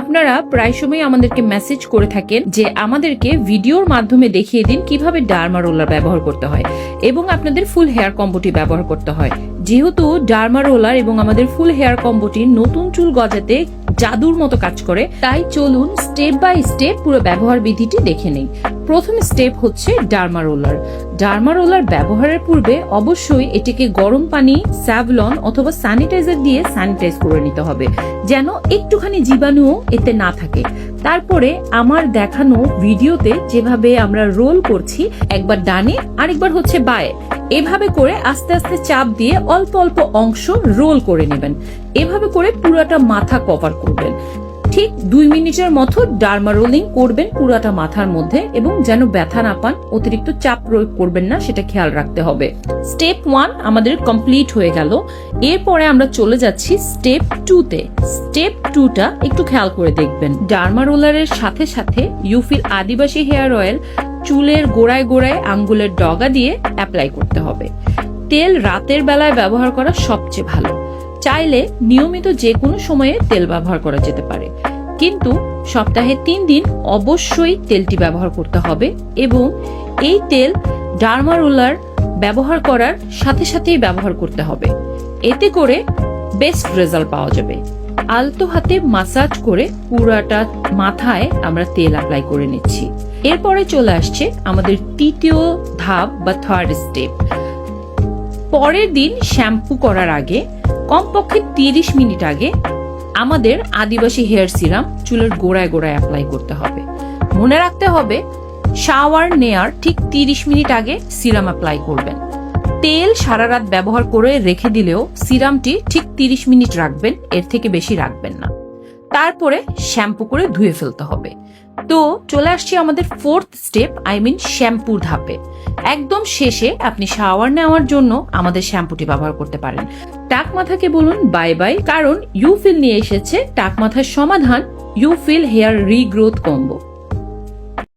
আপনারা প্রায় সময় আমাদেরকে মেসেজ করে থাকেন যে আমাদেরকে ভিডিওর মাধ্যমে দেখিয়ে দিন কীভাবে ডার্মা রোলার ব্যবহার করতে হয় এবং আপনাদের ফুল হেয়ার কম্বোটি ব্যবহার করতে হয়। যেহেতু ডার্মা রোলার এবং আমাদের ফুল হেয়ার কম্বোটি নতুন চুল গজাতে জাদুর মতো কাজ করে, তাই চলুন স্টেপ বাই স্টেপ পুরো ব্যবহার বিধিটি দেখে নেই। প্রথম স্টেপ হচ্ছে ডার্মা রোলার। ডার্মা রোলার ব্যবহারের পূর্বে অবশ্যই এটিকে গরম পানি, স্যাভলন অথবা স্যানিটাইজার দিয়ে স্যানিটাইজ করে নিতে হবে, যেন একটুখানি জীবাণুও এতে না থাকে। তারপরে আমার দেখানো ভিডিওতে যেভাবে আমরা রোল করছি, একবার ডানে, আরেকবার হচ্ছে বায়ে, এভাবে করে আস্তে আস্তে চাপ দিয়ে অল্প অল্প অংশ রোল করে নেবেন। এভাবে করে পুরাটা মাথা কভার করবেন। ঠিক দুই মিনিটের মতো ডার্মা রোলিং করবেন পুরাটা মাথার মধ্যে এবং যেন ব্যথা না পান, অতিরিক্ত চাপ প্রয়োগ করবেন না, সেটা খেয়াল রাখতে হবে। স্টেপ ওয়ান আমাদের কমপ্লিট হয়ে গেল। এরপরে আমরা চলে যাচ্ছি স্টেপ টুতে। স্টেপ টুটা একটু খেয়াল করে দেখবেন। ডার্মা রোলারের সাথে সাথে ইউফিল আদিবাসী হেয়ার অয়েল চুলের গোড়ায় গোড়ায় আঙ্গুলের ডগা দিয়ে অ্যাপ্লাই করতে হবে। তেল রাতের বেলায় ব্যবহার করা সবচেয়ে ভালো। চাইলে নিয়মিত যে কোনো সময়ে তেল ব্যবহার করা যেতে পারে। কিন্তু সপ্তাহে তিন দিন অবশ্যই তেলটি ব্যবহার করতে হবে এবং এই তেল ডার্মা রোলার ব্যবহার করার সাথে সাথেই ব্যবহার করতে হবে। এতে করে বেস্ট রেজাল্ট পাওয়া যাবে। আলতো হাতে মাসাজ করে পুরাটা মাথায় আমরা তেল অ্যাপ্লাই করে নিচ্ছি। এরপরে চলে আসছে আমাদের তৃতীয় ধাপ বা থার্ড স্টেপ পরের দিন শ্যাম্পু করার আগে, কমপক্ষে তিরিশ মিনিট আগে আমাদের আদিবাসী হেয়ার সিরাম চুলের গোড়ায় গোড়ায় অ্যাপ্লাই করতে হবে। মনে রাখতে হবে শাওয়ার নেয়ার ঠিক তিরিশ মিনিট আগে সিরাম অ্যাপ্লাই করবেন। তেল সারা রাত ব্যবহার করে রেখে দিলেও সিরামটি ঠিক তিরিশ মিনিট রাখবেন, এর থেকে বেশি রাখবেন না। তারপরে শ্যাম্পু করে ধুয়ে ফেলতে হবে। তো চলে আসছি আমাদের ফোর্থ স্টেপ আই মিন শ্যাম্পুর ধাপে। একদম শেষে আপনি শাওয়ার নেওয়ার জন্য আমাদের শ্যাম্পুটি ব্যবহার করতে পারেন। টাক মাথাকে বলুন বাই বাই কারণ ইউফিল নিয়ে এসেছে টাক মাথার সমাধান ইউফিল হেয়ার রিগ্রোথ কম্বো